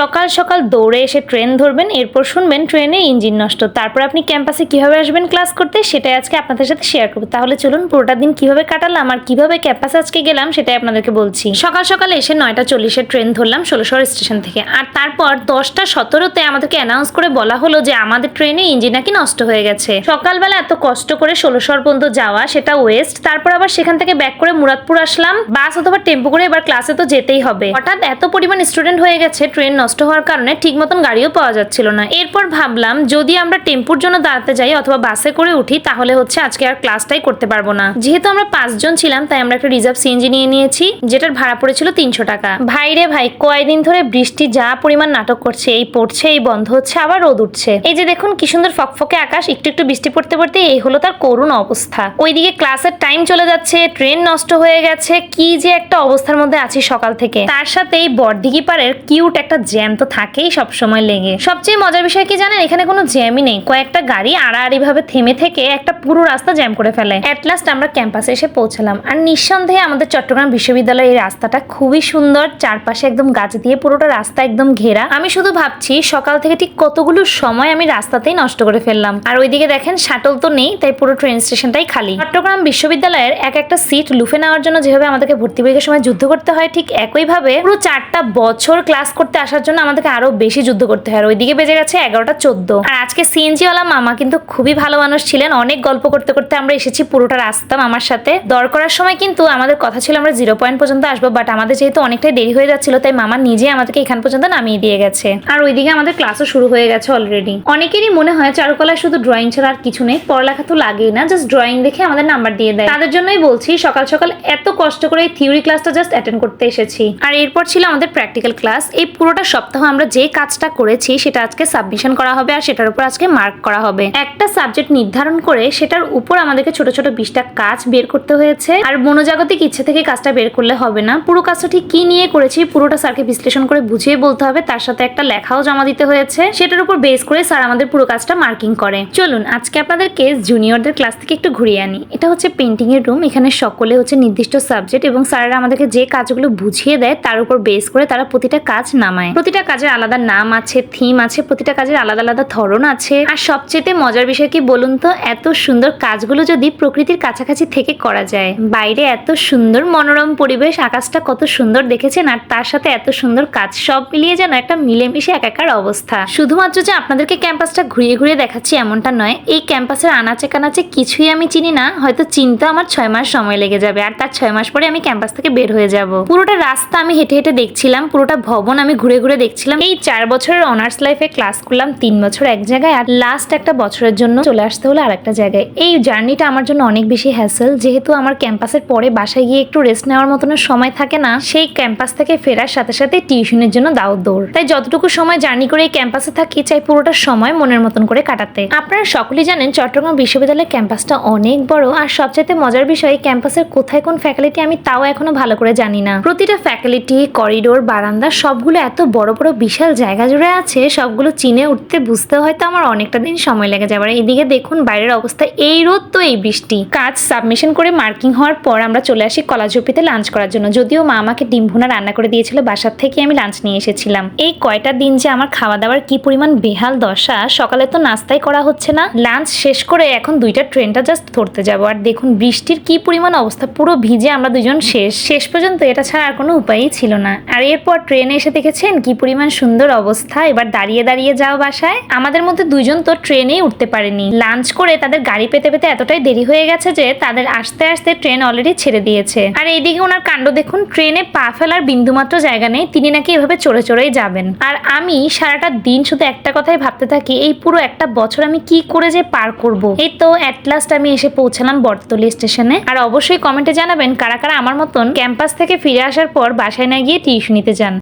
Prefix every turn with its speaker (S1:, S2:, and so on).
S1: সকাল সকাল দৌড়ে এসে ট্রেন ধরবেন, এরপর শুনবেন ট্রেনে ইঞ্জিন নষ্ট। তারপর আপনি ক্যাম্পাসে কীভাবে আসবেন ক্লাস করতে, সেটাই আজকে আপনাদের সাথে শেয়ার করব। তাহলে চলুন পুরোটা দিন কীভাবে কাটালাম আর কীভাবে ক্যাম্পাসে আজকে গেলাম, সেটাই আপনাদেরকে বলছি। সকাল সকাল এসে নয়টা চল্লিশের ট্রেন ধরলাম ষোলোশহর স্টেশন থেকে। আর তারপর দশটা সতেরোতে আমাদেরকে অ্যানাউন্স করে বলা হলো যে আমাদের ট্রেনে ইঞ্জিন নাকি নষ্ট হয়ে গেছে। সকালবেলা এত কষ্ট করে ষোলোশহর পর্যন্ত যাওয়া, সেটা ওয়েস্ট তারপর আবার সেখান থেকে ব্যাক করে মুরাদপুর আসলাম। বাস অথবা টেম্পো করে এবার ক্লাসে তো যেতেই হবে। হঠাৎ এত পরিমাণ স্টুডেন্ট হয়ে গেছে ট্রেন নষ্ট হওয়ার কারণে ঠিক মতন গাড়িও পাওয়া যাচ্ছিল না। এরপর ভাবলাম, যদি আমরা টেম্পুর জন্য দাঁড়াতে যাই অথবা বাসে করে উঠি, তাহলে হচ্ছে আজকে আর ক্লাসটাই করতে পারব না। যেহেতু আমরা পাঁচজন ছিলাম, তাই আমরা একটা রিজার্ভ সিএনজি নিয়ে নিয়েছি, যেটার ভাড়া পড়েছিল তিনশো টাকা। ভাই রে ভাই, কয়দিন ধরে বৃষ্টি, যা পরিমাণ নাটক করছে, এই পড়ছে, এই বন্ধ হচ্ছে, আবার রোদ উঠছে। এই যে দেখুন, কি সুন্দর ফকফকে আকাশ, একটু একটু বৃষ্টি পড়তে পড়তে এই হলো তার করুণ অবস্থা। ওইদিকে ক্লাসের টাইম চলে যাচ্ছে, ট্রেন নষ্ট হয়ে গেছে, কি যে একটা অবস্থার মধ্যে আছি সকাল থেকে। তার সাথে এই বর্দিঘি পাড়ের কিউট একটা জ্যাম তো থাকেই সব সময় লেগে। সবচেয়ে মজার বিষয় কি জানেন? এখানে কোনো জ্যামই নেই। কয়েকটা গাড়ি আড়াআড়ি ভাবে থেমে থেকে একটা পুরো রাস্তা জ্যাম করে ফেলে। অ্যাট লাস্ট আমরা ক্যাম্পাসে এসে পৌঁছালাম। আর নিঃসন্দেহে আমাদের চট্টগ্রাম বিশ্ববিদ্যালয়ের এই রাস্তাটা খুবই সুন্দর। চারপাশে একদম গাছ দিয়ে পুরোটা রাস্তা একদম ঘেরা। আমি শুধু ভাবছি, সকাল থেকে ঠিক কতগুলো সময় আমি রাস্তাতেই নষ্ট করে ফেললাম। আর ওইদিকে দেখেন শাটল তো নেই, তাই পুরো ট্রেন স্টেশনটাই খালি। চট্টগ্রাম বিশ্ববিদ্যালয়ের এক একটা সিট লুফে নেওয়ার জন্য যেভাবে আমাদেরকে ভর্তি পরীক্ষার সময় যুদ্ধ করতে হয়, ঠিক একইভাবে পুরো চারটা বছর ক্লাস করতে আসার জন্য আমাদেরকে আরও বেশি যুদ্ধ করতে হয়। আর ওইদিকে বেজে গেছে এগারোটা চোদ্দ। আর আজকে সিএনজি ওয়ালা মামা কিন্তু খুবই ভালো মানুষ ছিলেন। অনেক গল্প করতে করতে আমরা এসেছি পুরোটা রাস্তা মামার সাথে। দর করার সময় কিন্তু আমাদের কথা ছিল আমরা জিরো পয়েন্ট পর্যন্ত আসব, বাট আমাদের যেহেতু অনেকটাই দেরি হয়ে যাচ্ছিল, তাই মামা নিজে আমাদেরকে এখান পর্যন্ত নামিয়ে দিয়ে গেছে। আর ওইদিকে আমাদের ক্লাসও শুরু হয়ে গেছে অলরেডি অনেকেরই মনে হয় চারুকলায় শুধু ড্রয়িং ছাড়া আর কিছু নেই, পড়ালেখা তো লাগেই না জাস্ট ড্রয়িং দেখে আমাদের নাম্বার দিয়ে দেয়। তাদের জন্যই বলছি, সকাল সকাল এত কষ্ট করে এই থিওরি ক্লাসটা জাস্ট অ্যাটেন্ড করতে এসেছি। আর এরপর ছিল আমাদের প্র্যাকটিক্যাল ক্লাস এই পুরোটা সপ্তাহ আমরা যে কাজটা করেছি সেটা আজকে সাবমিশন করা হবে আর সেটার উপর আজকে মার্ক করা হবে। একটা সাবজেক্ট নির্ধারণ করে সেটার উপর আমাদেরকে ছোট ছোট বিশটা কাজ বের করতে হয়েছে। আর মনোজাগতিক ইচ্ছে থেকে কাজটা বের করলে হবে না। পুরো কাজটা ঠিক কি নিয়ে করেছি পুরোটা স্যারকে বিশ্লেষণ করে বুঝিয়ে বলতে হবে। তার সাথে একটা লেখাও জমা দিতে হয়েছে। সেটার উপর বেস করে স্যার আমাদের পুরো কাজটা মার্কিং করে। চলুন, আজকে আপনাদেরকে জুনিয়রদের ক্লাস থেকে একটু ঘুরিয়ে আনি। এটা হচ্ছে পেন্টিং এর রুম এখানে সকলে হচ্ছে নির্দিষ্ট সাবজেক্ট এবং স্যারেরা আমাদেরকে যে কাজগুলো বুঝিয়ে দেয়, তার উপর বেস করে তারা প্রতিটা কাজ নামায়। প্রতিটা কাজের আলাদা নাম আছে থিম আছে, প্রতিটা কাজের আলাদা আলাদা ধরন আছে। আর সবচেয়ে মজার বিষয় কি বলুন তো, এত সুন্দর কাজগুলো যদি প্রকৃতির কাছাকাছি থেকে করা যায়, বাইরে এত সুন্দর মনোরম পরিবেশ, আকাশটা কত সুন্দর দেখেছেন, আর তার সাথে এত সুন্দর কাজ, সব মিলিয়ে যেন একটা মিলেমিশে একাকার অবস্থা। শুধুমাত্র যে আপনাদেরকে ক্যাম্পাসটা ঘুরিয়ে ঘুরিয়ে দেখাচ্ছি এমনটা নয়, এই ক্যাম্পাসের আনাচে কানাচে কিছুই আমি চিনি না, হয়তো চিনতে আমার ছয় মাস সময় লেগে যাবে, আর তার ছয় মাস পরে আমি ক্যাম্পাস থেকে বের হয়ে যাব। পুরোটা রাস্তা আমি হেঁটে হেঁটে দেখছিলাম, পুরোটা ভবন আমি ঘুরে ঘুরে দেখছিলাম। এই চার বছরের অনার্স লাইফে ক্লাস করলাম তিন বছর এক জায়গায় আর লাস্ট একটা বছরের জন্য চলে আসতে হলো আরেকটা জায়গায়। এই জার্নিটা আমার জন্য অনেক বেশি হ্যাসেল যেহেতু আমার ক্যাম্পাসের পরে বাসায় গিয়ে একটু রেস্ট নেওয়ার মতন সময় থাকে না, সেই ক্যাম্পাস থেকে ফেরার সাথে সাথে টিউশনের জন্য দাও দৌড়। তাই যতটুকু সময় জার্নি করে এই ক্যাম্পাসে থাকি, চাই পুরোটা সময় মনের মতন করে কাটাতে। আপনারা সকলেই জানেন চট্টগ্রাম বিশ্ববিদ্যালয়ের ক্যাম্পাসটা অনেক বড় আর সবচাইতে মজার বিষয় ক্যাম্পাসের কোথায় কোন ফ্যাকাল্টি আমি তাও এখনও ভালো করে জানি না। প্রতিটা ফ্যাকাল্টি করিডোর বারান্দা, সবগুলো এত বড় বড় বিশাল জায়গা জুড়ে আছে, সবগুলো চিনে উঠতে বুঝতে হয়তো আমার অনেকটা দিন সময় লেগে যাবে। আর এদিকে দেখুন, বাইরের অবস্থা, এই রোদ তো এই বৃষ্টি। কাজ সাবমিশন করে মার্কিং হওয়ার পর আমরা চলে আসি কলাঝুপিতে লাঞ্চ করার জন্য। যদিও মা আমাকে ডিম ভুনা রান্না করে দিয়েছিল, বাসার থেকে আমি লাঞ্চ নিয়ে এসেছিলাম। এই কয়টা দিন যে আমার খাওয়া দাওয়ার কি পরিমাণ বেহাল দশা, সকালে তো নাস্তাই করা হচ্ছে না। লাঞ্চ শেষ করে এখন দুইটা ট্রেনটা জাস্ট ধরতে যাব। আর দেখুন, বৃষ্টির কি পরিমাণ অবস্থা, পুরো ভিজে আমরা দুজন শেষ। শেষ পর্যন্ত এটা ছাড়া আর কোনো উপায়ই ছিল না। আর এরপর ট্রেনে এসে দেখেছেন কি পরিমাণ সুন্দর অবস্থা? এবার দাঁড়িয়ে দাঁড়িয়ে যাও বাসায়। আমাদের মধ্যে দুজন তো ট্রেনেই উঠতে পারেনি। লাঞ্চ করে তাদের গাড়ি পেতে পেতে এতটাই দেরি হয়ে গেছে যে তাদের আসতে আসতে ট্রেন অলরেডি ছেড়ে দিয়েছে। আর এইদিকে ওনার কাণ্ড দেখুন, ট্রেনে পা ফেলার বিন্দুমাত্র জায়গা নেই, তিনি নাকি এভাবে চড়ে চড়েই যাবেন। আর আমি সারাটা দিন শুধু একটা কথাই ভাবতে থাকি, এই পুরো একটা বছর আমি কি করে যে পার করব? এই তো অ্যাট লাস্ট আমি এসে পৌঁছালাম বটতলি স্টেশনে আর অবশ্যই কমেন্টে জানাবেন কারা কারা আমার মতন ক্যাম্পাস থেকে ফিরে আসার পর বাসায় না গিয়ে টিউশনিতে যান।